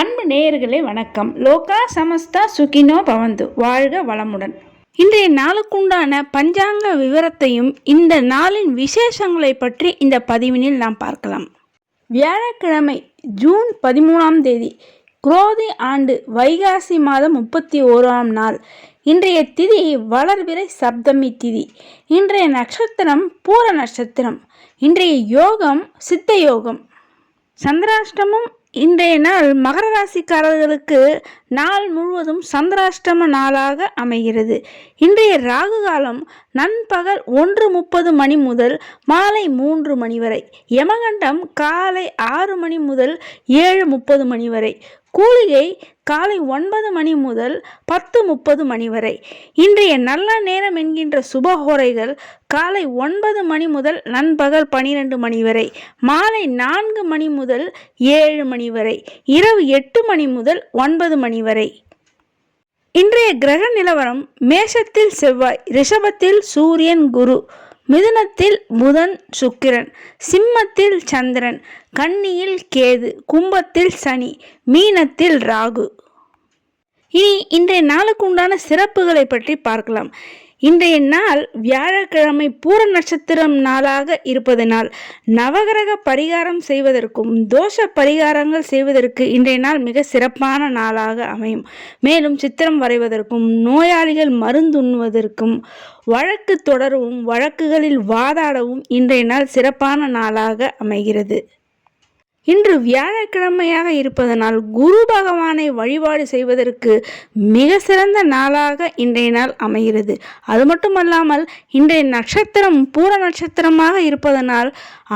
அன்பு நேயர்களே வணக்கம். லோகா சமஸ்தா சுகினோ பவந்து. வாழ்க வளமுடன். இன்றைய நாளுக்குண்டான பஞ்சாங்க விவரத்தையும் இந்த நாளின் விசேஷங்களை பற்றி இந்த பதிவினில் நாம் பார்க்கலாம். வியாழக்கிழமை ஜூன் பதிமூணாம் தேதி குரோதி ஆண்டு வைகாசி மாதம் முப்பத்தி ஓராம் நாள். இன்றைய திதி வளர்விரை சப்தமி திதி. இன்றைய நட்சத்திரம் பூர நட்சத்திரம். இன்றைய யோகம் சித்த யோகம். சந்திராஷ்டமம் இன்றைய நாள் மகர ராசிக்காரர்களுக்கு நாள் முழுவதும் சந்திராஷ்டம நாளாக அமைகிறது. இன்றைய ராகு காலம் நண்பகல் ஒன்று முப்பது மணி முதல் மாலை மூன்று மணி வரை யமகண்டம் காலை ஆறு மணி முதல் ஏழு முப்பது மணி வரை கூலிகை காலை ஒன்பது மணி முதல் பத்து முப்பது மணி வரை. இன்றைய நல்ல நேரம் என்கின்ற சுபஹோரைகள் காலை ஒன்பது மணி முதல் நண்பகல் பனிரெண்டு மணி வரை மாலை நான்கு மணி முதல் ஏழு மணி வரை இரவு எட்டு மணி முதல் ஒன்பது மணி வரை. இன்றைய கிரக நிலவரம் மேஷத்தில் செவ்வாய் ரிஷபத்தில் சூரியன் குரு. மிதுனத்தில் புதன் சுக்கிரன் சிம்மத்தில் சந்திரன் கன்னியில் கேது கும்பத்தில் சனி மீனத்தில் ராகு. இனி இன்றைய நாளுக்கு உண்டான சிறப்புகளை பற்றி பார்க்கலாம். இன்றைய நாள் வியாழக்கிழமை பூர நட்சத்திரம் நாளாக இருப்பதனால் நவகிரக பரிகாரம் செய்வதற்கும் தோஷ பரிகாரங்கள் செய்வதற்கு இன்றைய நாள் மிக சிறப்பான நாளாக அமையும். மேலும் சித்திரம் வரைவதற்கும் நோயாளிகள் மருந்துண்ணுவதற்கும் வழக்கு தொடரவும் வழக்குகளில் வாதாடவும் இன்றைய நாள் சிறப்பான நாளாக அமைகிறது. இன்று வியாழக்கிழமையாக இருப்பதனால் குரு பகவானை வழிபாடு செய்வதற்கு மிக சிறந்த நாளாக இன்றைய நாள் அமைகிறது. அது மட்டுமல்லாமல் இன்றைய நட்சத்திரம் பூர நட்சத்திரமாக இருப்பதனால்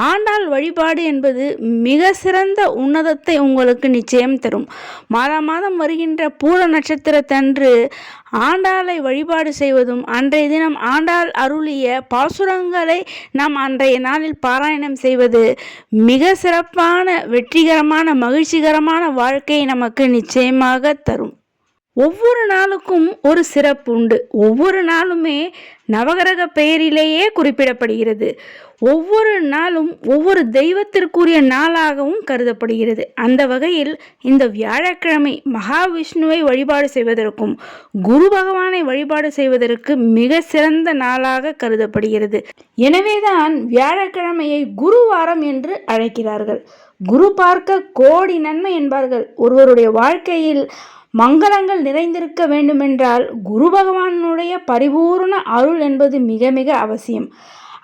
ஆண்டாள் வழிபாடு என்பது மிக சிறந்த உன்னதத்தை உங்களுக்கு நிச்சயம் தரும். மாதம் மாதம் வருகின்ற பூர நட்சத்திரத்தன்று ஆண்டாளை வழிபாடு செய்வதும் அன்றைய தினம் ஆண்டாள் அருளிய பாசுரங்களை நாம் அன்றைய நாளில் பாராயணம் செய்வது மிக சிறப்பான வெற்றிகரமான மகிழ்ச்சிகரமான வாழ்க்கையை நமக்கு நிச்சயமாக தரும். ஒவ்வொரு நாளுக்கும் ஒரு சிறப்பு உண்டு. ஒவ்வொரு நாளுமே நவகிரக பெயரிலேயே குறிப்பிடப்படுகிறது. ஒவ்வொரு நாளும் ஒவ்வொரு தெய்வத்திற்குரிய நாளாகவும் கருதப்படுகிறது. அந்த வகையில் இந்த வியாழக்கிழமை மகாவிஷ்ணுவை வழிபாடு செய்வதற்கும் குரு பகவானை வழிபாடு செய்வதற்கு மிக சிறந்த நாளாக கருதப்படுகிறது. எனவேதான் வியாழக்கிழமையை குருவாரம் என்று அழைக்கிறார்கள். குரு பார்க்க கோடி நன்மை என்பார்கள். ஒருவருடைய வாழ்க்கையில் மங்களங்கள் நிறைந்திருக்க வேண்டுமென்றால் குரு பகவானுடைய பரிபூர்ண அருள் என்பது மிக மிக அவசியம்.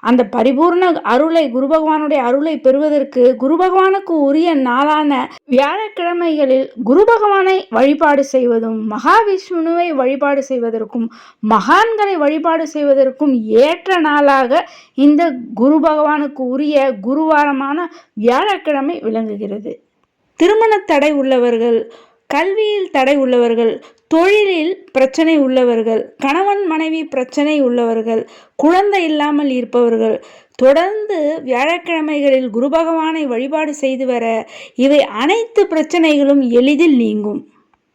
அந்த பரிபூர்ண அருளை குரு பகவானுடைய அருளை பெறுவதற்கு குரு பகவானுக்கு உரிய நாளான வியாழக்கிழமைகளில் குரு பகவானை வழிபாடு செய்வதும் மகாவிஷ்ணுவை வழிபாடு செய்வதற்கும் மகான்களை வழிபாடு செய்வதற்கும் ஏற்ற நாளாக இந்த குரு பகவானுக்கு உரிய குருவாரமான வியாழக்கிழமை விளங்குகிறது. திருமண தடை உள்ளவர்கள் கல்வியில் தடை உள்ளவர்கள் தொழிலில் பிரச்சனை உள்ளவர்கள் கணவன் மனைவி பிரச்சனை உள்ளவர்கள் குழந்தை இல்லாமல் இருப்பவர்கள் தொடர்ந்து வியாழக்கிழமைகளில் குரு பகவானை வழிபாடு செய்து வர இவை அனைத்து பிரச்சனைகளும் எளிதில் நீங்கும்.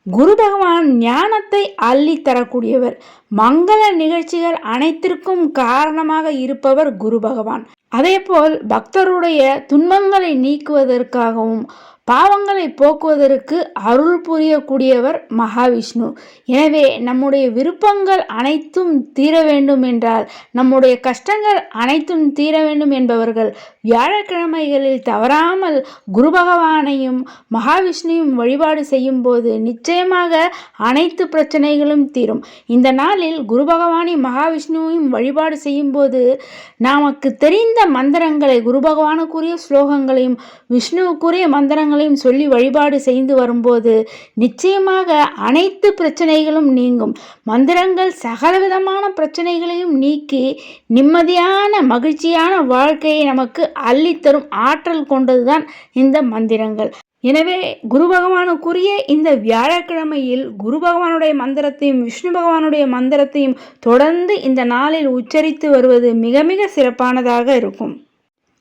குரு பகவான் ஞானத்தை அள்ளி தரக்கூடியவர். மங்கள நிகழ்ச்சிகள் அனைத்திற்கும் காரணமாக இருப்பவர் குரு பகவான். அதேபோல் பக்தருடைய துன்பங்களை நீக்குவதற்காகவும் பாவங்களை போக்குவதற்கு அருள் புரியக்கூடியவர் மகாவிஷ்ணு. எனவே நம்முடைய விருப்பங்கள் அனைத்தும் தீர வேண்டும் என்றால் நம்முடைய கஷ்டங்கள் அனைத்தும் தீர வேண்டும் என்பவர்கள் வியாழக்கிழமைகளில் தவறாமல் குரு பகவானையும் மகாவிஷ்ணுவையும் வழிபாடு செய்யும் போது நிச்சயமாக அனைத்து பிரச்சனைகளும் தீரும். இந்த நாளில் குரு பகவானையும் மகாவிஷ்ணுவையும் வழிபாடு செய்யும் போது நமக்கு தெரிந்த மந்திரங்களை குரு பகவானுக்குரிய ஸ்லோகங்களையும் விஷ்ணுவுக்குரிய மந்திரங்கள் மந்திரங்களையும் சொல்லி வழிபாடு செய்து வரும்போது நிச்சயமாக அனைத்து பிரச்சனைகளும் நீங்கும். மந்திரங்கள் சகலவிதமான பிரச்சனைகளையும் நீக்கி நிம்மதியான மகிழ்ச்சியான வாழ்க்கையை நமக்கு அள்ளித்தரும் ஆற்றல் கொண்டதுதான் இந்த மந்திரங்கள். எனவே குரு பகவானுக்குரிய இந்த வியாழக்கிழமையில் குரு பகவானுடைய மந்திரத்தையும் விஷ்ணு பகவானுடைய மந்திரத்தையும் தொடர்ந்து இந்த நாளில் உச்சரித்து வருவது மிக மிக சிறப்பானதாக இருக்கும்.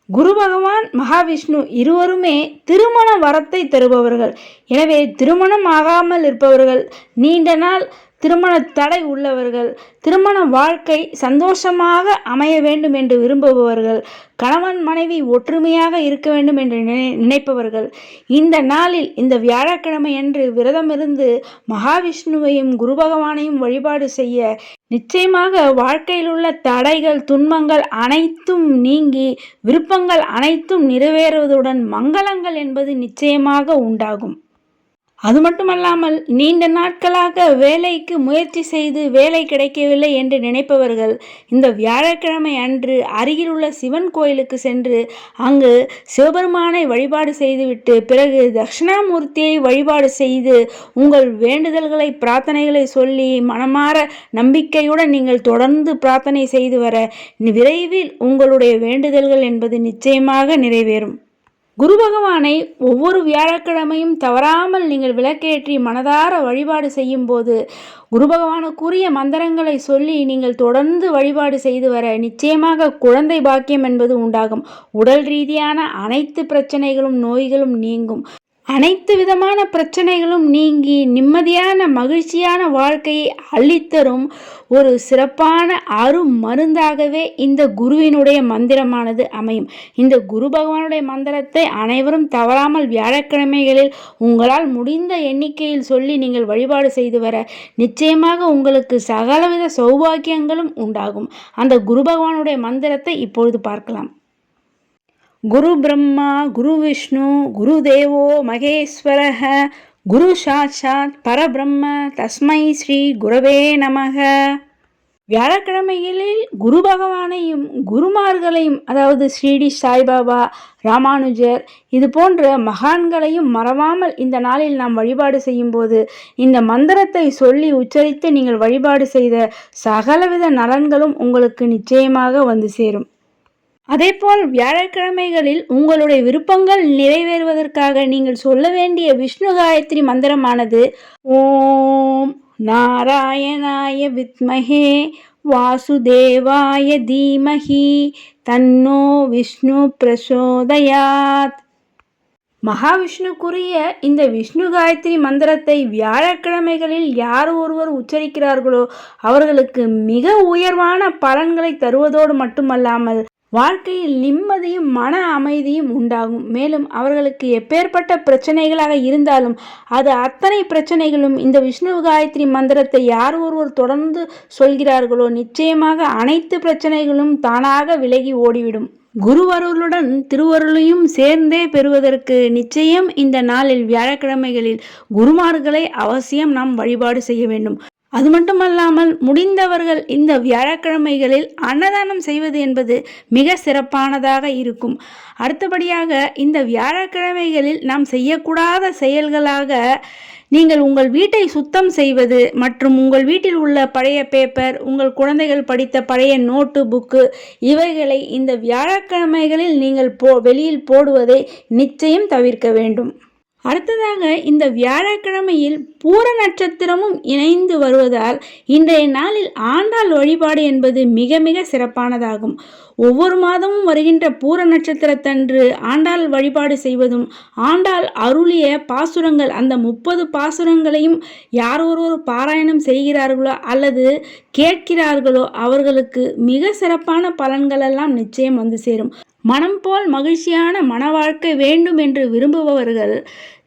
குரு பகவான் மகாவிஷ்ணு இருவருமே திருமண வரத்தை தருபவர்கள். எனவே திருமணம் ஆகாமல் இருப்பவர்கள் நீண்ட நாள் திருமண தடை உள்ளவர்கள் திருமண வாழ்க்கை சந்தோஷமாக அமைய வேண்டும் என்று விரும்புபவர்கள் கணவன் மனைவி ஒற்றுமையாக இருக்க வேண்டும் என்று நினைப்பவர்கள். இந்த நாளில் இந்த வியாழக்கிழமை அன்று விரதமிருந்து மகாவிஷ்ணுவையும் குரு பகவானையும் வழிபாடு செய்ய நிச்சயமாக வாழ்க்கையில் உள்ள தடைகள் துன்பங்கள் அனைத்தும் நீங்கி விருப்பங்கள் அனைத்தும் நிறைவேறுவதுடன் மங்களங்கள் என்பது நிச்சயமாக உண்டாகும். அது மட்டுமல்லாமல் நீண்ட நாட்களாக வேலைக்கு முயற்சி செய்து வேலை கிடைக்கவில்லை என்று நினைப்பவர்கள் இந்த வியாழக்கிழமை அன்று அருகில் உள்ள சிவன் கோயிலுக்கு சென்று அங்கு சிவபெருமானை வழிபாடு செய்துவிட்டு பிறகு தட்சிணாமூர்த்தியை வழிபாடு செய்து உங்கள் வேண்டுதல்களை பிரார்த்தனைகளை சொல்லி மனமாற நம்பிக்கையுடன் நீங்கள் தொடர்ந்து பிரார்த்தனை செய்து வர விரைவில் உங்களுடைய வேண்டுதல்கள் என்பது நிச்சயமாக நிறைவேறும். குரு பகவானை ஒவ்வொரு வியாழக்கிழமையும் தவறாமல் நீங்கள் விளக்கேற்றி மனதார வழிபாடு செய்யும் போது குரு பகவானுக்குரிய மந்திரங்களை சொல்லி நீங்கள் தொடர்ந்து வழிபாடு செய்து வர நிச்சயமாக குழந்தை பாக்கியம் என்பது உண்டாகும். உடல் ரீதியான அனைத்து பிரச்சனைகளும் நோய்களும் நீங்கும். அனைத்து விதமான பிரச்சனைகளும் நீங்கி நிம்மதியான மகிழ்ச்சியான வாழ்க்கையை அள்ளித்தரும் ஒரு சிறப்பான அரும் மருந்தாகவே இந்த குருவினுடைய மந்திரமானது அமையும். இந்த குரு பகவானுடைய மந்திரத்தை அனைவரும் தவறாமல் வியாழக்கிழமைகளில் உங்களால் முடிந்த எண்ணிக்கையில் சொல்லி நீங்கள் வழிபாடு செய்து வர நிச்சயமாக உங்களுக்கு சகலவித சௌபாகியங்களும் உண்டாகும். அந்த குரு பகவானுடைய மந்திரத்தை இப்பொழுது பார்க்கலாம். குரு பிரம்மா குரு விஷ்ணு குரு தேவோ மகேஸ்வர குரு சாட்சாத் பரபிரம்ம தஸ்மை ஸ்ரீ குரவே நமக. வியாழக்கிழமைகளில் குரு பகவானையும் குருமார்களையும் அதாவது ஸ்ரீடி சாய்பாபா ராமானுஜர் இது போன்ற மகான்களையும் மறவாமல் இந்த நாளில் நாம் வழிபாடு செய்யும்போது இந்த மந்திரத்தை சொல்லி உச்சரித்து நீங்கள் வழிபாடு செய்த சகலவித நலன்களும் உங்களுக்கு நிச்சயமாக வந்து சேரும். அதேபோல் வியாழக்கிழமைகளில் உங்களுடைய விருப்பங்கள் நிறைவேறுவதற்காக நீங்கள் சொல்ல வேண்டிய விஷ்ணு காயத்ரி மந்திரமானது ஓம் நாராயணாய வித்மஹே வாசுதேவாய தீமஹி தன்னோ விஷ்ணு பிரசோதயாத். மகாவிஷ்ணுக்குரிய இந்த விஷ்ணு காயத்ரி மந்திரத்தை வியாழக்கிழமைகளில் யார் ஒருவர் உச்சரிக்கிறார்களோ அவர்களுக்கு மிக உயர்வான பலன்களை தருவதோடு மட்டுமல்லாமல் வாழ்க்கையில் நிம்மதியும் மன அமைதியும் உண்டாகும். மேலும் அவர்களுக்கு எப்பேற்பட்ட பிரச்சனைகளாக இருந்தாலும் அது அத்தனை பிரச்சனைகளும் இந்த விஷ்ணு காயத்ரி மந்திரத்தை யார் ஒருவர் தொடர்ந்து சொல்கிறார்களோ நிச்சயமாக அனைத்து பிரச்சனைகளும் தானாக விலகி ஓடிவிடும். குருவருளுடன் திருவருளையும் சேர்ந்தே பெறுவதற்கு நிச்சயம் இந்த நாளில் வியாழக்கிழமைகளில் குருமார்களை அவசியம் நாம் வழிபாடு செய்ய வேண்டும். அது மட்டுமல்லாமல் முடிந்தவர்கள் இந்த வியாழக்கிழமைகளில் அன்னதானம் செய்வது என்பது மிக சிறப்பானதாக இருக்கும். அடுத்தபடியாக இந்த வியாழக்கிழமைகளில் நாம் செய்யக்கூடாத செயல்களாக நீங்கள் உங்கள் வீட்டை சுத்தம் செய்வது மற்றும் உங்கள் வீட்டில் உள்ள பழைய பேப்பர் உங்கள் குழந்தைகள் படித்த பழைய நோட்டு புக்கு இவைகளை இந்த வியாழக்கிழமைகளில் நீங்கள் போ வெளியில் போடுவதை நிச்சயம் தவிர்க்க வேண்டும். அடுத்ததாக இந்த வியாழக்கிழமையில் பூர நட்சத்திரமும் இணைந்து வருவதால் இன்றைய நாளில் ஆண்டாள் வழிபாடு என்பது மிக மிக சிறப்பானதாகும். ஒவ்வொரு மாதமும் வருகின்ற பூர நட்சத்திரத்தன்று ஆண்டாள் வழிபாடு செய்வதும் ஆண்டாள் அருளிய பாசுரங்கள் அந்த முப்பது பாசுரங்களையும் யார் ஒருவர் பாராயணம் செய்கிறார்களோ அல்லது கேட்கிறார்களோ அவர்களுக்கு மிக சிறப்பான பலன்களெல்லாம் நிச்சயம் வந்து சேரும். மனம் போல் மகிழ்ச்சியான மன வாழ்க்கை வேண்டும் என்று விரும்புபவர்கள்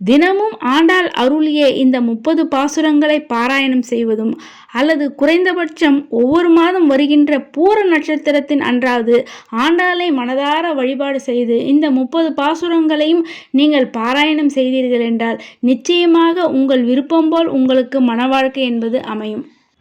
தினமும் ஆண்டாள் அருளிய இந்த முப்பது பாசுரங்களை பாராயணம் செய்வதும் அல்லது குறைந்தபட்சம் ஒவ்வொரு மாதம் வருகின்ற பூர நட்சத்திரத்தின் அன்றாவது ஆண்டாளை மனதார வழிபாடு செய்து இந்த முப்பது பாசுரங்களையும் நீங்கள் பாராயணம் செய்தீர்கள் என்றால் நிச்சயமாக உங்கள் விருப்பம் போல் உங்களுக்கு மன வாழ்க்கை என்பது அமையும்.